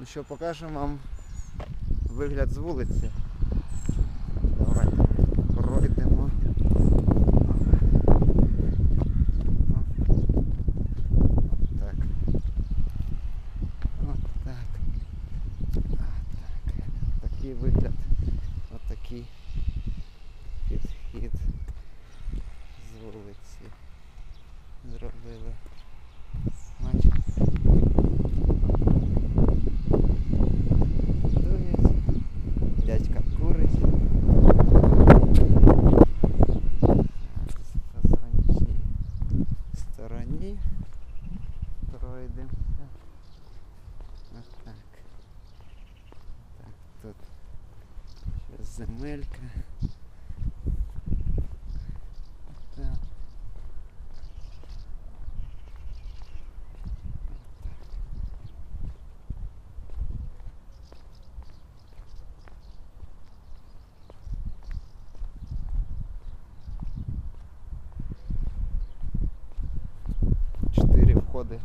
Ну що, покажемо вам вигляд з вулиці. Давайте пройдемо. Так. От так. Такий вигляд. От такий підхід з вулиці. Зробили. Пройдемося. Ось так. Так, тут ще земелька. Так. Входи